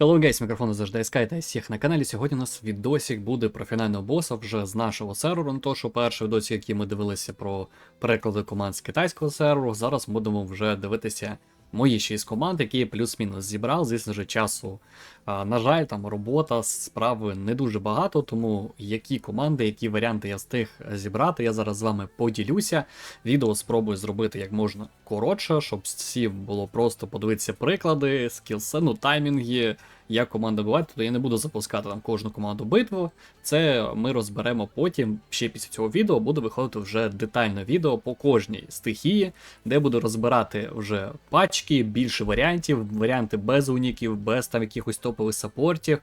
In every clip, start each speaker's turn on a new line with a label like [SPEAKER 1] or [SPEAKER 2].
[SPEAKER 1] Hello guys, мікрофон завжди Скай та всіх на каналі. Сьогодні у нас відосик буде про фінального боса вже з нашого серверу. Не то, що перший відосик, який ми дивилися про переклади команд з китайського серверу. Зараз будемо вже дивитися мої 6 команд, які я плюс-мінус зібрав. Звісно ж, часу, на жаль, там робота, справи не дуже багато, тому які команди, які варіанти я встиг зібрати, я зараз з вами поділюся. Відео спробую зробити як можна коротше, щоб всім було просто подивитися приклади, скілсену, таймінги, як команда буває, тобто я не буду запускати там кожну команду битву. Це ми розберемо потім. Ще після цього відео буде виходити вже детальне відео по кожній стихії, де буду розбирати вже пачки, більше варіантів, варіанти без уніків, без там якихось топових саппортів,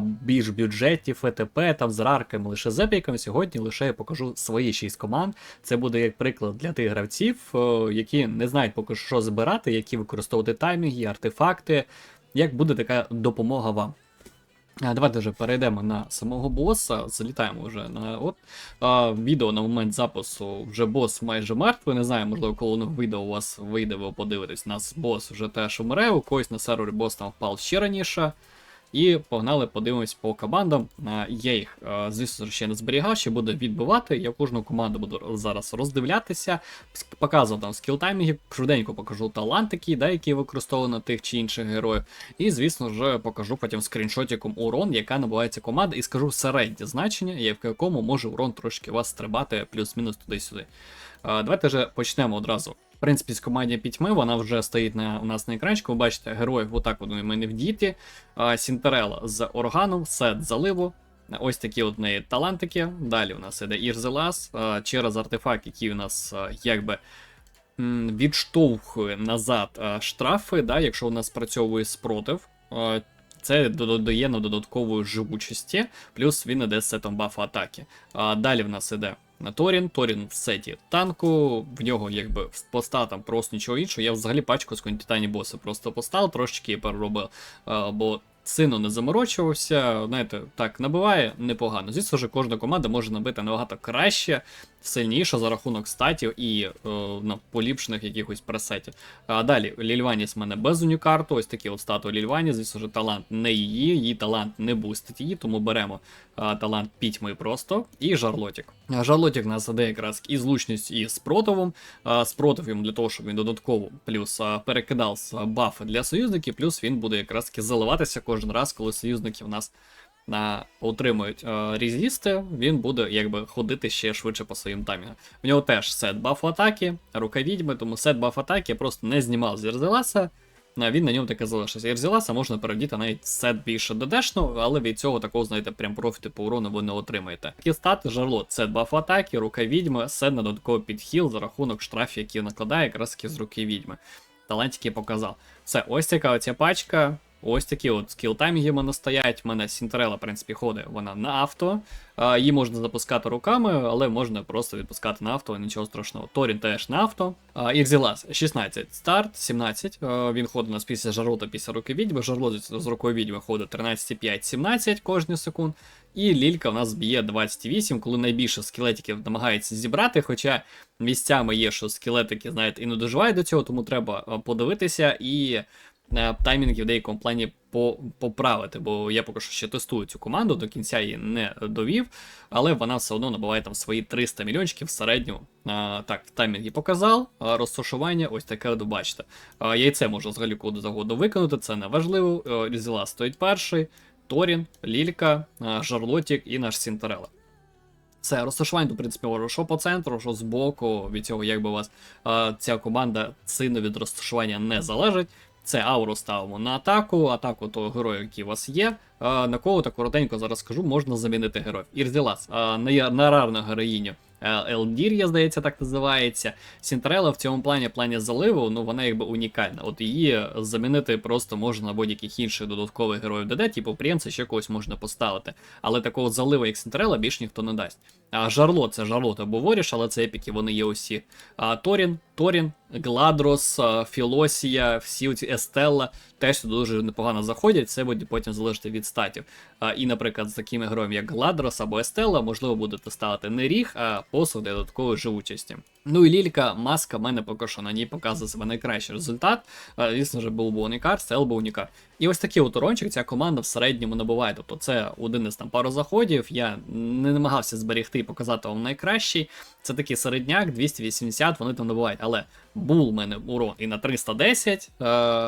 [SPEAKER 1] більш бюджетів, ЕТП, там з рарками, лише з епіками. Сьогодні лише я покажу свої 6 команд. Це буде як приклад для тих гравців, е, які не знають поки що збирати, які використовувати таймінги, артефакти. Як буде така допомога вам? Давайте вже перейдемо на самого боса. Залітаємо вже на от а, відео на момент запису. Вже бос майже мертвий. Не знаю, можливо, коли воно відео у вас вийде, ви подивитесь. У нас бос вже теж умре, у когось на сервері бос там впав ще раніше. І погнали, подивимось по командам. Я їх, а, звісно, ще не зберігав, ще буду відбивати. Я кожну команду буду зараз роздивлятися, показував там скіл-таймінги, швиденько покажу талантики, да, які використовували тих чи інших героїв. І, звісно ж, покажу потім скріншотиком урон, яка набувається команда, і скажу середнє значення, є в якому може урон трошки вас стрибати плюс-мінус туди-сюди. Давайте вже почнемо одразу. В принципі, з команді пітьми вона вже стоїть на, у нас на екранчику. Ви бачите, героїв отак вони в мене в діті. Сінтерела з органом, сет заливу. Ось такі от неї талантики. Далі у нас іде Ірзелас через артефакт, який у нас якби відштовхує назад штрафи, да, якщо нас спрацьовує спротив. Це додає на додаткової живучості, плюс він іде з сетом бафа атаки. Далі в нас іде Торін. Торін в сеті танку, в нього якби поста там просто нічого іншого. Я взагалі пачку з Титані боса просто постав, трошечки переробив, а, бо сильно не заморочувався. Знаєте, так набиває непогано. Звісно ж, кожна команда може набити набагато краще, сильніше за рахунок статів і е, ну, поліпшених якихось пресетів. А далі Лільваніс в мене без унікарту, ось такі от статуї Лільвані. Звісно ж, талант не її, її талант не бустить її, тому беремо а, талант пітьми просто і жарлотік. Жарлотік нас іде якраз і злучність, і спротивом. А, Спротив йому для того, щоб він додатково плюс а, перекидав з, а, бафи для союзників, плюс він буде якраз заливатися кожен раз, коли союзники в нас на, отримують е, резісти, він буде якби ходити ще швидше по своїм таймінгам. В нього теж сет баф атаки, рука відьми, тому сет баф атаки я просто не знімав з Єрзеласа. А він на ньому таке залишився. Єрзеласа можна перевдіти навіть сет більше ДДшну, але від цього такого, знаєте, прям профіти по урону ви не отримаєте. Такі стати жарлот, сет баф атаки, рука відьми, сет на додатковий підхіл за рахунок штрафів, які накладає якраз таки з руки відьми. Талантики показав. Все, ось така оця пачка. Ось такі от скіл-таймінги в мене стоять. У мене Сінтерела, в принципі, ходить вона на авто. Її можна запускати руками, але можна просто відпускати на авто, нічого страшного. Торін теж на авто. Ірзілас 16 старт, 17. Він ходить у нас після жарота, після руки відьми. Жарлот з рукою відьми ходить 13,5, 17 кожні секунд. І лілька в нас б'є 28, коли найбільше скелетиків намагається зібрати. Хоча місцями є, що скелетики, знаєте, і не доживають до цього, тому треба подивитися і е, таймінги в деякому плані поправити, бо я поки що ще тестую цю команду, до кінця її не довів, але вона все одно набуває там свої 300 мільйончиків в середньому. А, так, таймінги показав, а розташування ось таке бачите. Яйце можна взагалі куди завгодно виконати, це не важливо. Е, Різела стоїть перший, Торін, Лілька, Жарлотік і наш Сінтерела. Це розташування, в принципі, можу що по центру, що з боку, від цього, якби у вас ця команда сильно від розташування не залежить. Це ауру ставимо на атаку, атаку того героя, який у вас є. А, на кого так коротенько зараз скажу, можна замінити героїв. Ірзілас, на, на рарну героїню. Елдір'я, здається, так називається. Сінтерела в цьому плані плані заливу, ну вона якби унікальна. От її замінити просто можна на будь-яких інших додаткових героїв ДД, типу Прємца, ще когось можна поставити. Але такого заливу, як Сінтерела, більш ніхто не дасть. А Жарло це Жарлот або Воріш, але це епіки, вони є усі. А Торін, Торін, Гладрос, Філосія, всі ці Естелла теж сюди дуже непогано заходять, це буде потім залежати від статів. І, наприклад, з такими героями, як Гладрос або Естелла, можливо, будете ставити не ріг, а посуд додаткової живучості. Ну і лілька, маска, в мене поки що на ній показує себе найкращий результат. Е, Звісно ж, був Унікар, був Унікар. І ось такий от урончик ця команда в середньому набуває. Тобто це один із там пару заходів. Я не намагався зберегти і показати вам найкращий. Це такий середняк, 280, вони там набувають. Але був в мене урон і на 310, е,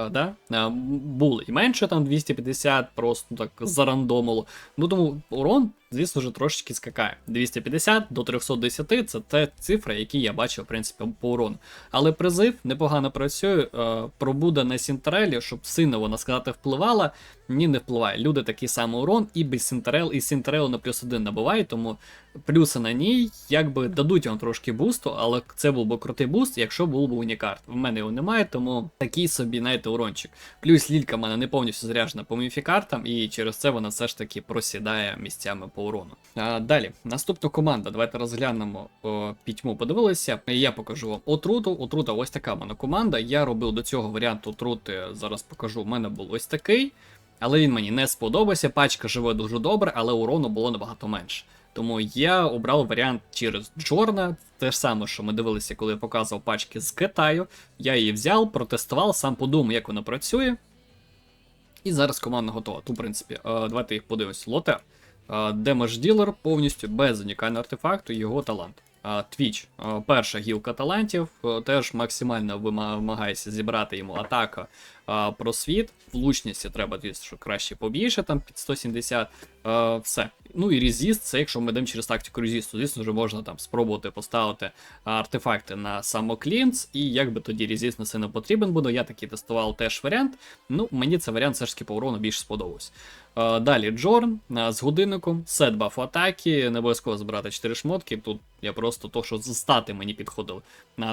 [SPEAKER 1] да? е, був і менше там 250, просто так зарандомило. Ну тому урон, звісно ж, трошечки скакає. 250 до 310 це те цифри, які я бачив, в принципі, по урону. Але призив непогано працює. Е, пробуда на Сінтерелі, щоб сильно вона сказати впливала. Ні, не впливає. Люди такий самий урон, і без Сінтерел, і Сінтерел на плюс один набувають, тому плюси на ній якби дадуть вам трошки бусту, але це був би крутий буст, якщо був би унікарт. В мене його немає, тому такий собі, знаєте, урончик. Плюс лілька в мене не повністю заряджена по міфікартам, і через це вона все ж таки просідає місцями по урону. А, далі, наступна команда. Давайте розглянемо о, пітьму. Подивилися. Я покажу вам отруту. Отрута ось така в мене команда. Я робив до цього варіанту отрути. Зараз покажу. У мене був ось такий. Але він мені не сподобався. Пачка живе дуже добре, але урону було набагато менше. Тому я обрав варіант через Джорна. Те ж саме, що ми дивилися, коли я показував пачки з Китаю. Я її взяв, протестував, сам подумав, як вона працює. І зараз команда готова. Тут, в принципі, е, давайте їх подивимось. Лотер. Демедж ділер повністю без унікального артефакту, його талант. Твіч, перша гілка талантів, е, теж максимально вимагається зібрати йому атака просвіт. Влучності треба, що краще побільше, там під 170. Все. Ну і резіст, це якщо ми йдемо через тактику резісту, звісно, вже можна там спробувати поставити артефакти на самоклінц, і якби тоді резіст не потрібен буде. Я такий тестував теж варіант. Ну, мені цей варіант все ж таки по урону більше сподобався. Далі Джорн з годинником, сет баф атаки, не обов'язково збирати 4 шмотки. Тут я просто то, що з стати мені підходили.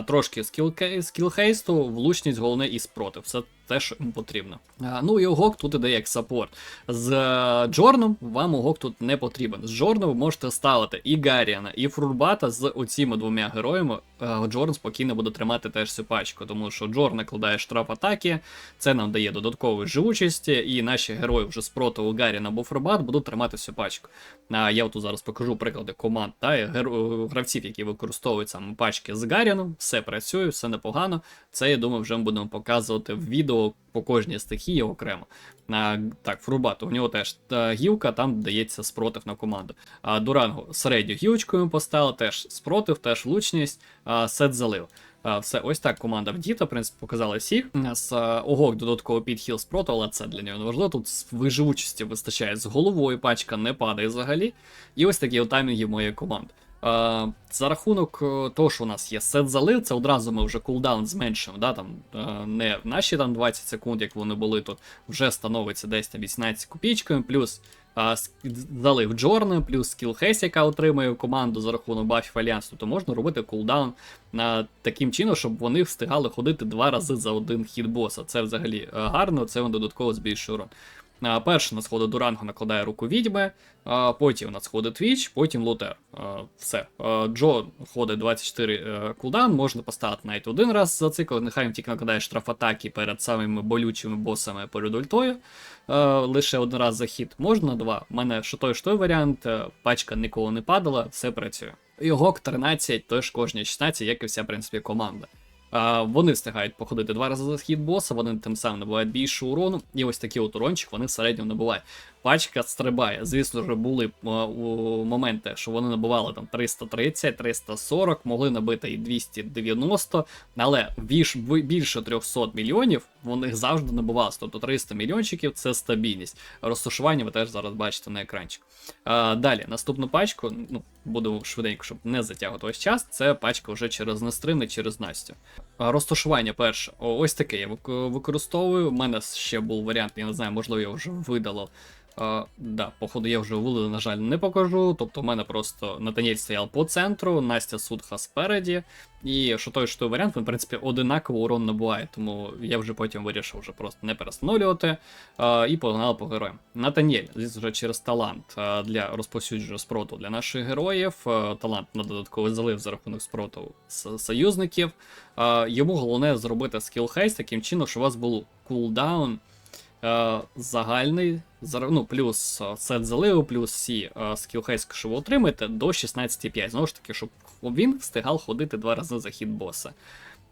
[SPEAKER 1] Трошки скіл-хейсту, влучність, головне і спротив. Все те, що їм потрібно. Ну і огок тут іде як саппорт. З е, Джорном вам огок тут не потрібен. З Джорном ви можете ставити і Гарріана, і Фрурбата з оціми двома героями. Е, Джорн спокійно буде тримати теж цю пачку, тому що Джорн накладає штраф атаки, це нам дає додаткової живучості, і наші герої вже з противу Гарріана або Фрурбат будуть тримати цю пачку. А я тут зараз покажу приклади команд та гравців, які використовують саме пачки з Гаріном. Все працює, все непогано. Це я думаю, вже ми будемо показувати в відео по кожній стихії окремо. А, Так, Фрубат, у нього теж та гілка, там дається спротив на команду. А Дуранго середню гілочку йому поставили, теж спротив, теж влучність, а, сет залив. А, Все, ось так команда вдіта, в принципі, показала всіх. З огок додатково підхіл спроту, але це для нього не важливо. Тут виживучості вистачає з головою, пачка не падає взагалі. І ось такі таймінги моєї команди. Uh, за рахунок е, того, що у нас є сет залив, це одразу ми вже кулдаун зменшуємо. Да, там, uh, Не наші там 20 секунд, як вони були тут, вже становиться десь там 18 копійками, плюс uh, залив Джорна, плюс скілхейс, яка отримує команду за рахунок бафів Альянсу, то можна робити кулдаун uh, таким чином, щоб вони встигали ходити два рази за один хід боса. Це взагалі гарно, це він додатково збільшує урон. Перший на сходи Дуранго накладає руку відьми, потім на сходи Твіч, потім Лутер. Все. Джо ходить 24 е, кулдаун, можна поставити навіть один раз за цикл, нехай він тільки накладає штраф атаки перед самими болючими босами перед ультою. Лише один раз за хід, можна два. У мене що той, що той варіант, е, пачка ніколи не падала, все працює. Його 13, теж кожні 16, як і вся в принципі команда. Вони встигають походити два рази за схід боса, вони тим самим набувають більше урону, і ось такий от урончик вони в середньому набувають. Пачка стрибає. Звісно ж, були у моменти, що вони набували там 330, 340, могли набити і 290, але більше 300 мільйонів вони завжди набувалися. Тобто 300 мільйончиків це стабільність. Розташування ви теж зараз бачите на екранчику. А, Далі, наступну пачку, ну, будемо швиденько, щоб не затягувати ось час. Це пачка вже через Нестрини, через Настю. А, розташування перше. Ось таке я використовую. У мене ще був варіант, я не знаю, можливо, я вже видалив. Uh, да, походу, я вже вулиці, на жаль, не покажу. Тобто, у мене просто Натаніель стояв по центру, Настя Судха спереді. І що той, що той варіант, він, в принципі, одинаково урон набуває. Тому я вже потім вирішив вже просто не перестановлювати uh, і погнав по героям. Натаніель, звісно, вже через талант uh, для розповсюдження спроту для наших героїв. Талант на додатковий залив за рахунок спроту союзників. Йому головне зробити скіл хейст таким чином, що у вас був кулдаун е, загальний, ну, плюс е, сет заливу, плюс всі е, скілхейски, що ви отримаєте, до 16,5. Знову ж таки, щоб він встигав ходити два рази за хід боса.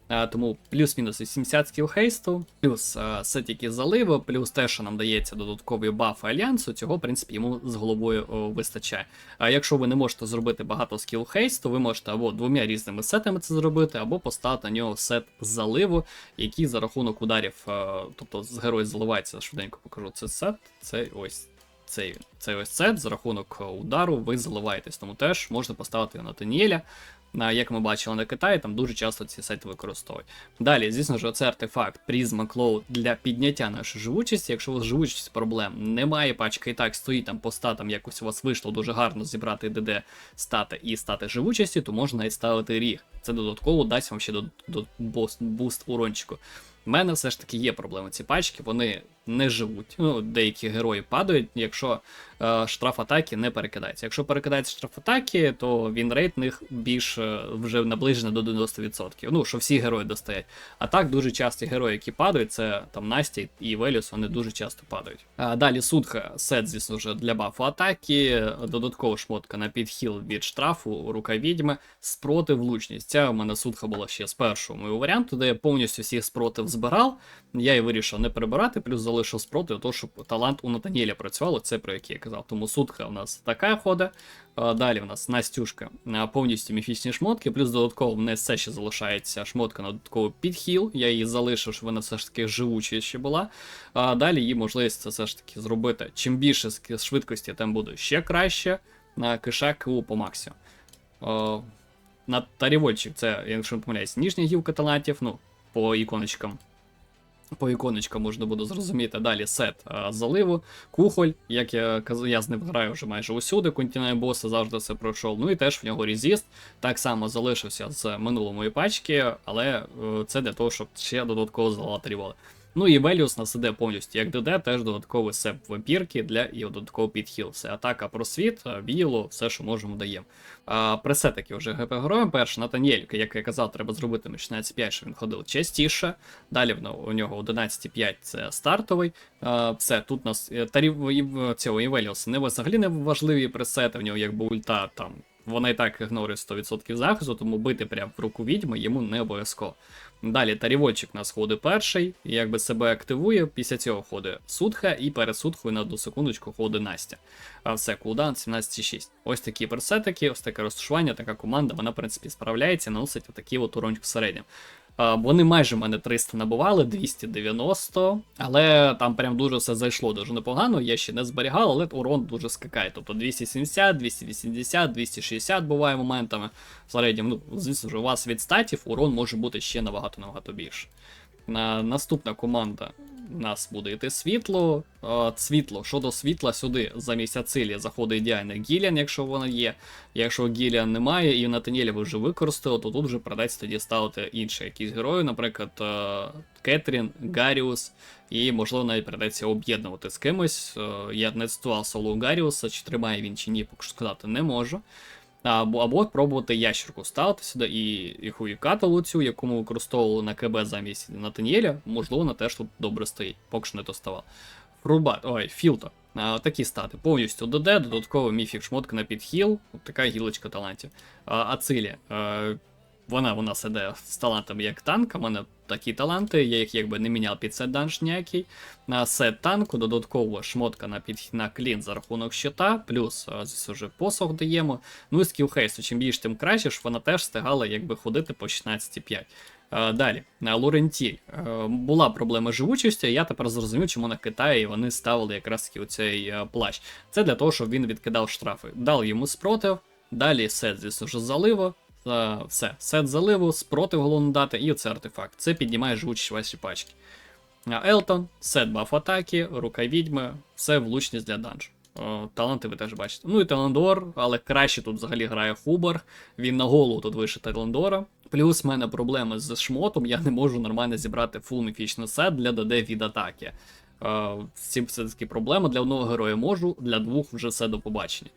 [SPEAKER 1] Е, Тому плюс-мінус 80 скілхейсту, плюс е, сет які заливи, плюс те, що нам дається додатковий баф альянсу, цього, в принципі, йому з головою вистачає. А якщо ви не можете зробити багато скілхейсту, ви можете або двома різними сетами це зробити, або поставити на нього сет заливу, який за рахунок ударів, е, тобто з герой заливається, швиденько покажу. Це сет, це ось. Цей, цей ось сет за рахунок е, удару ви заливаєтесь, тому теж можна поставити на Таніеля. Як ми бачили на Китаї, там дуже часто ці сайти використовують. Далі, звісно ж, це артефакт Prisma Cloud для підняття нашої живучості. Якщо у вас живучість проблем немає, пачка і так стоїть там по статам, якось у вас вийшло дуже гарно зібрати ДД стати і стати живучості, то можна навіть ставити ріг. Це додатково дасть вам ще до, до буст, буст урончику. У мене все ж таки є проблеми. Ці пачки, вони не живуть. Ну, деякі герої падають, якщо е, штраф атаки не перекидається. Якщо перекидається штраф атаки, то він рейт в них більш е, вже наближений до 90%. Ну, що всі герої достають. А так дуже часто герої, які падають, це там Настя і Веліус, вони дуже часто падають. А далі Судха, сет, звісно вже для бафу атаки, додатково шмотка на підхіл від штрафу, рука відьми, спротив, влучність. Ця у мене судха була ще з першого мого варіанту, де я повністю всіх спротив збирав. Я і вирішив не перебирати, плюс залишив спротив, того, щоб талант у Натаніеля працювало, це про який я казав. Тому судха у нас така ходить. А, Далі у нас Настюшка повністю міфічні шмотки, плюс додатково в неї все ще залишається шмотка на додатковий підхіл. Я її залишив, щоб вона все ж таки живуча ще була. Далі її можливість це все ж таки зробити. Чим більше швидкості, тим буде ще краще. На кишак по максимуму. На Тарівольчик, це, якщо не помиляюсь, ніжня гілка талантів, ну, по іконочкам. По іконочкам можна буде зрозуміти. Далі сет а, заливу, кухоль, як я казав, я з ним граю вже майже усюди, континент боса завжди все пройшов. Ну і теж в нього резіст. Так само залишився з минулої пачки, але е, це для того, щоб ще додатково заливати ріволи. Ну і Веліус нас іде повністю як ДД, теж додатковий сеп вампірки для і додатковий підхіл. Все атака просвіт, біло, все, що можемо даємо. А, пресетики вже ГП героєм. Перший Натаніель, як я казав, треба зробити на 16.5, щоб він ходив частіше. Далі у нього 11.5 це стартовий. А, все, тут нас е, тарів цього Івеліуса не взагалі не важливі пресети, в нього якби ульта там. Вона і так ігнорує 100% захисту, тому бити прямо в руку відьми йому не обов'язково. Далі тарівольчик на нас ходить перший, якби себе активує. Після цього ходить Судха, і перед Судхою на одну секундочку ходить Настя. А все, кулдаун 17,6. Ось такі персетики, ось таке розташування, така команда, вона, в принципі, справляється, наносить отакий от урончик в середньому. А, Вони майже в мене 300 набували, 290, але там прям дуже все зайшло дуже непогано. Я ще не зберігав, але урон дуже скакає. Тобто 270, 280, 260 буває моментами. В середньому, ну, звісно ж, у вас від статів урон може бути ще набагато-набагато більше. На, наступна команда нас буде йти світло. Е, світло, щодо світла, сюди замість Ацилі заходить ідеально Гіліан, якщо вона є. Якщо Гіліан немає і Натаніеля ви вже використали, то тут вже придеться тоді ставити інші якісь герої, наприклад, Кетрін, Гаріус, і можливо навіть придеться об'єднувати з кимось. Я не цитував соло Гаріуса, чи тримає він чи ні, поки що сказати не можу. Або, або пробувати ящерку ставити сюди і, і хуїкаталу цю, яку ми використовували на КБ замість Натаніеля, можливо, вона теж тут добре стоїть, поки що не доставав. Фрубат, ой, філта. Такі стати. Повністю ДД, додатково міфік шмотка на підхіл, така гілочка талантів. Ацилі. Вона у нас іде з талантами як танк, у мене такі таланти, я їх якби не міняв під сет данж ніякий. На сет танку додатково шмотка на підхід на клін за рахунок щита, плюс здесь вже посох даємо. Ну і скілхейсу, чим більше, тим краще, щоб вона теж встигала якби ходити по 16,5. Е, Далі, на Лорентіль. Була проблема з живучістю, я тепер зрозумів, чому на Китаї вони ставили якраз оцей плащ. Це для того, щоб він відкидав штрафи. Дав йому спротив, далі сет, звісно ж, заливо. Е, Все, сет заливу, спротив головно дати, і оце артефакт. Це піднімає живучість ваші пачки. А Елтон, сет баф атаки, рука відьми, все влучність для данжу. Таланти ви теж бачите. Ну і Таландор, але краще тут взагалі грає Хубар. Він на голову тут вище Таландора. Плюс в мене проблеми з шмотом, я не можу нормально зібрати фул міфічний сет для ДД від атаки. Е, цим все таки проблема. Для одного героя можу, для двох вже все до побачення.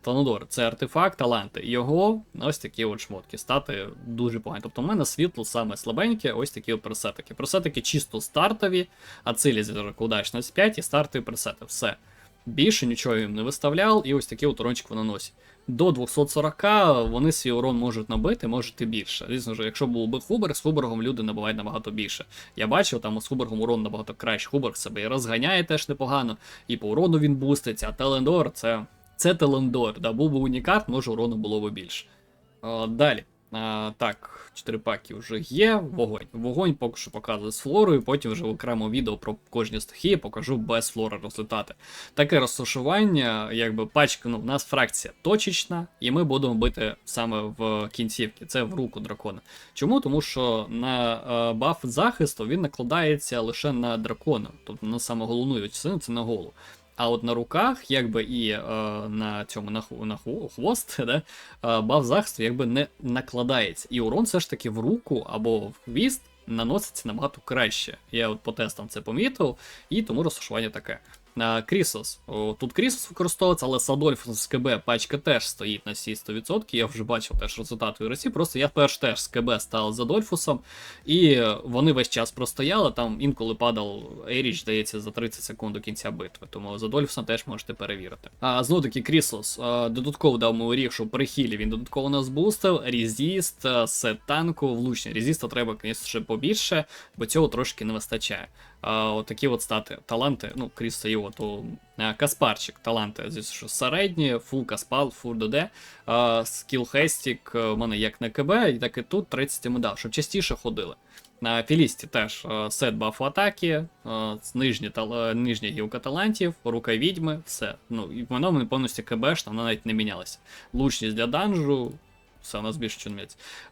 [SPEAKER 1] Танодор це артефакт, таланти. Його ось такі от шмотки. Стати дуже погані. Тобто в мене світло саме слабеньке, ось такі от пресетики. Пресетики чисто стартові, а ацилі зірок удачність 5 і стартові пресети. Все. Більше нічого їм не виставляв, і ось такий от урончик вони носять. До 240 вони свій урон можуть набити, можуть і більше. Звісно ж, якщо був би Хуберг, з Хубергом люди набивають набагато більше. Я бачив, там з Хубергом урон набагато краще. Хуберг себе і розганяє теж непогано, і по урону він буститься, а Телендор це. Це Телендор. Да, був би унікарт, може урону було би більше. О, далі. А, так, 4 паки вже є. Вогонь. Вогонь поки що показую з флорою, потім вже в окремо відео про кожні стихії покажу без флори результати. Таке розташування, якби пачка, ну, у нас фракція точечна, і ми будемо бити саме в кінцівці, це в руку дракона. Чому? Тому що на е, баф захисту він накладається лише на дракона, тобто на саме головну частину це на голову. А от на руках, якби і е, на цьому на, ху- на хвост, да, е, баф захисту якби не накладається. І урон все ж таки в руку або в хвіст наноситься набагато краще. Я от по тестам це помітив, і тому розташування таке. Крісос. Тут Крісос використовується, але Садольфус з КБ пачка теж стоїть на всі 100%. Я вже бачив теж результат в Росії. Просто я перш теж з КБ став з Адольфусом, і вони весь час простояли. Там інколи падав Еріч, здається, за 30 секунд до кінця битви. Тому з Адольфусом теж можете перевірити. А знову таки Крісос додатково дав мою ріг, що при хілі він додатково нас бустив. Резіст, сет танку, влучні. Резіста треба, звісно, ще побільше, бо цього трошки не вистачає. От такі от стати. Таланти, ну, Кріса його, то Каспарчик, таланти, що середні, фул Каспал, фул ДД, скіл хестік у мене як на КБ, так і тут 30 йому дав, щоб частіше ходили. На Філісті теж е, сет бафу атаки, е, нижні, тал- е, нижня гілка талантів, рука відьми, все. Ну, і воно повністю КБшна, вона навіть не мінялася. Лучність для данжу, все, нас більше чого.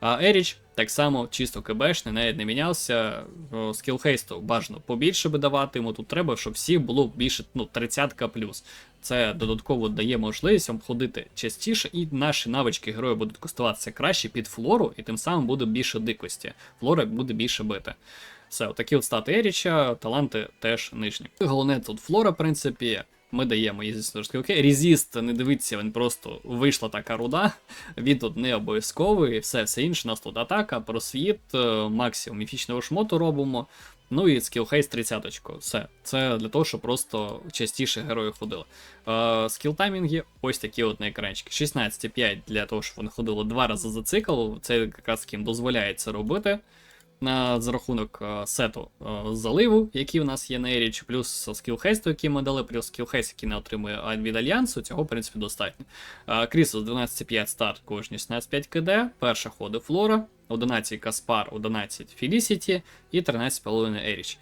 [SPEAKER 1] А Еріч так само чисто КБшний, навіть не мінявся. О, Скіл хейсту бажано побільше би давати, йому тут треба, щоб всіх було більше ну, 30 плюс. Це додатково дає можливість вам ходити частіше, і наші навички героя будуть користуватися краще під флору, і тим самим буде більше дикості. Флора буде більше бити. Все, отакі от стати Еріча, таланти теж нижні. Головне тут флора, в принципі. Ми даємо їй окей. Резіст, не дивіться, він просто вийшла така руда. Він тут не обов'язковий, все, все інше. Нас тут атака, просвіт, е, максимум міфічного шмоту робимо. Ну і скілхейс 30 Все. Це для того, щоб просто частіше герої ходили. Е, скіл таймінги ось такі от на екранчики. 16,5 для того, щоб вони ходили два рази за цикл. Це якраз ким дозволяє це робити. На, за рахунок е, сету е, заливу, який у нас є на Еріч, плюс скілхейсту, який ми дали, плюс скілхейст, який не отримує від альянсу, цього, в принципі, достатньо. Е, Крісус 12,5 старт, кожні 16,5 КД, перша ходи Флора, 11 Каспар, 11 Фелісіті і 13,5 Еріч.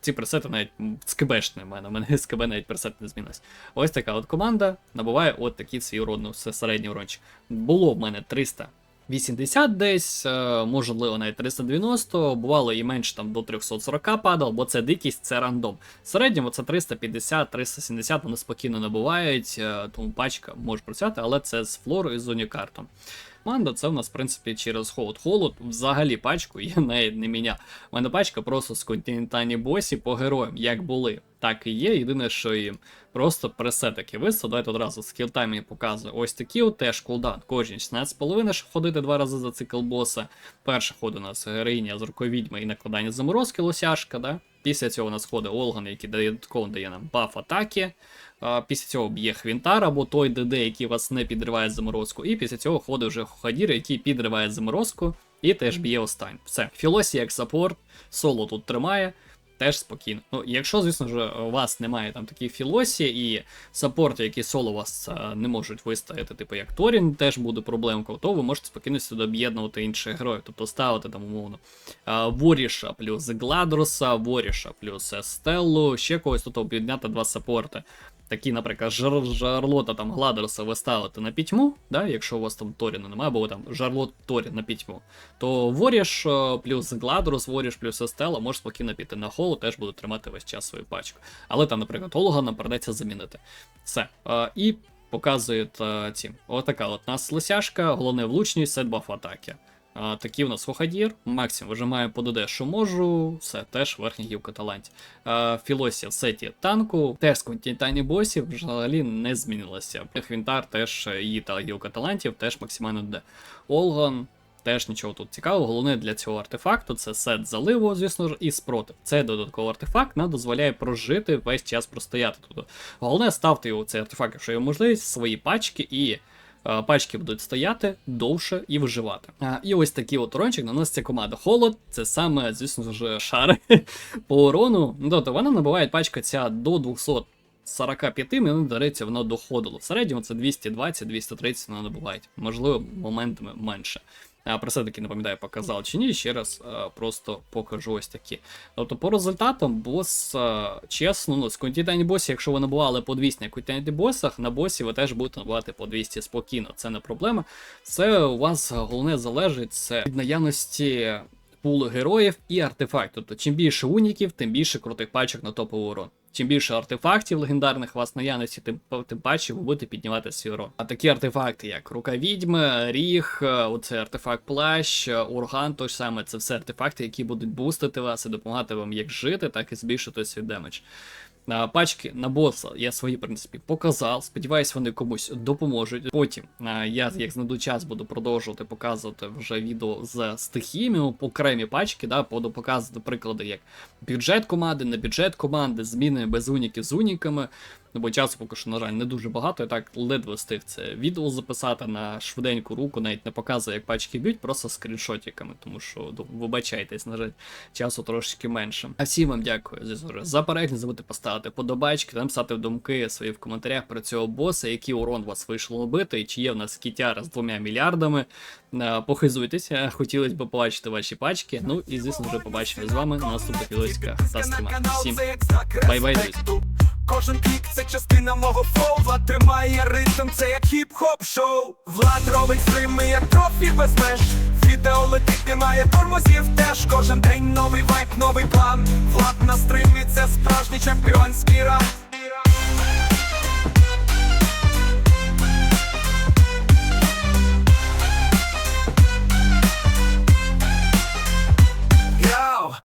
[SPEAKER 1] Ці пресети навіть м, з КБшні в мене, у мене з КБ навіть пресет не змінився. Ось така от команда набуває от такий свій урон, ну, середній урончик. Було в мене 300 80 десь, е, можливо, навіть 390, бувало і менше там до 340 падало, бо це дикість, це рандом. В середньому це 350-370, вони спокійно набувають, е, тому пачка може працювати, але це з флорою і з унікартом. Манда це в нас, в принципі, через холод. Холод взагалі пачку я навіть не міняв. У мене пачка просто з континентальні босі по героям, як були, так і є. Єдине, що їм просто пресетики висо. Давайте одразу скіл таймінг показую. Ось такі от теж кулдаун. Кожні 16,5, щоб ходити два рази за цикл боса. Перша ход у нас героїня з рукою і накладання заморозки лосяшка. Да? Після цього у нас ходить Олган, який дає додатково дає нам баф атаки. Після цього б'є Хвінтар або той ДД, який вас не підриває заморозку. І після цього ходить вже Хохадір, який підриває заморозку і теж б'є останній. Все. Філосі як саппорт, соло тут тримає. Теж спокійно. Ну, якщо, звісно ж, у вас немає там таких філосі, і саппорти, які соло вас не можуть виставити, типу як Торін, теж буде проблемкою, то ви можете спокійно сюди об'єднувати інших героїв, тобто ставити там умовно Воріша плюс Гладруса, Воріша плюс Стеллу, ще когось тут об'єднати два саппорти. Такі, наприклад, жар, жарлота там Гладерса ви ставите на пітьму, да, якщо у вас там Торіна немає, або там жарлот Торін на пітьму, то Воріш е, плюс Гладрус, Воріш плюс Естела може спокійно піти на холу, теж буде тримати весь час свою пачку. Але там, наприклад, Олга нам придеться замінити. Все. Е, І показують е, ці. Отака от нас лисяшка, головне влучність, сет баф атаки. А, такі у нас Вохадір, Максим вижимає по ДД, що можу, все, теж верхня гілка талантів. Філосія в сеті танку, теж з континентальні босів взагалі не змінилася. Хвінтар теж е, її та гілка талантів, теж максимально ДД. Олган. Теж нічого тут цікавого. Головне для цього артефакту це сет заливу, звісно ж, і спротив. Це додатковий артефакт, нам дозволяє прожити весь час простояти тут. Головне ставте його цей артефакт, якщо є можливість, свої пачки і. Е, Пачки будуть стояти довше і виживати. І ось такий от урончик наноситься команда. Холод це саме, звісно ж, шари по урону. Ну, Тобто вона набуває пачка ця до 200 45 мені, до речі, воно доходило. В середньому це 220-230 воно набувають. Можливо, моментами менше. Про це таки не пам'ятаю, показав чи ні. Ще раз просто покажу ось такі. Тобто, по результатам, бос, чесно, ну, з континентальні босі, якщо ви набували по 200 на континентальних босах, на босі ви теж будете набувати по 200 спокійно. Це не проблема. Це у вас головне залежить це від наявності пулу героїв і артефактів. Тобто, чим більше уніків, тим більше крутих пачок на топовий урон. Чим більше артефактів легендарних у вас наявності, тим, тим паче ви будете піднімати свій урон. А такі артефакти, як рука відьми, ріг, е, оцей артефакт плащ, е, урган, той ж саме, це все артефакти, які будуть бустити вас і допомагати вам як жити, так і збільшити свій демедж. Пачки на боса я свої, в принципі, показав. Сподіваюсь, вони комусь допоможуть. Потім я, як знайду час, буду продовжувати показувати вже відео з стихіями, окремі пачки, да, буду показувати приклади, як бюджет команди, не бюджет команди, зміни без уніків з уніками. Ну, бо часу поки що, на жаль, не дуже багато. Я так ледве встиг це відео записати на швиденьку руку, навіть не показую, як пачки б'ють, просто скріншотиками, тому що ну, вибачайтесь, на жаль, часу трошки менше. А всім вам дякую за перегляд. Не забудьте поставити подобайки, написати думки свої в коментарях про цього боса, який урон вас вийшло набити, і чи є в нас кітяра з двома мільярдами. Е, Похизуйтеся, хотілося б побачити ваші пачки. Ну і звісно вже побачимо з вами на наступних відосиках та стрімах. Всім бай-бай, друзі.
[SPEAKER 2] Кожен клік це частина мого флоу. Влад тримає ритм, це як хіп-хоп шоу. Влад робить стрими, як трофі без меж. Відео летить, немає тормозів теж Кожен день новий вайп, новий план. Влад на стримі, це справжній чемпіонський раунд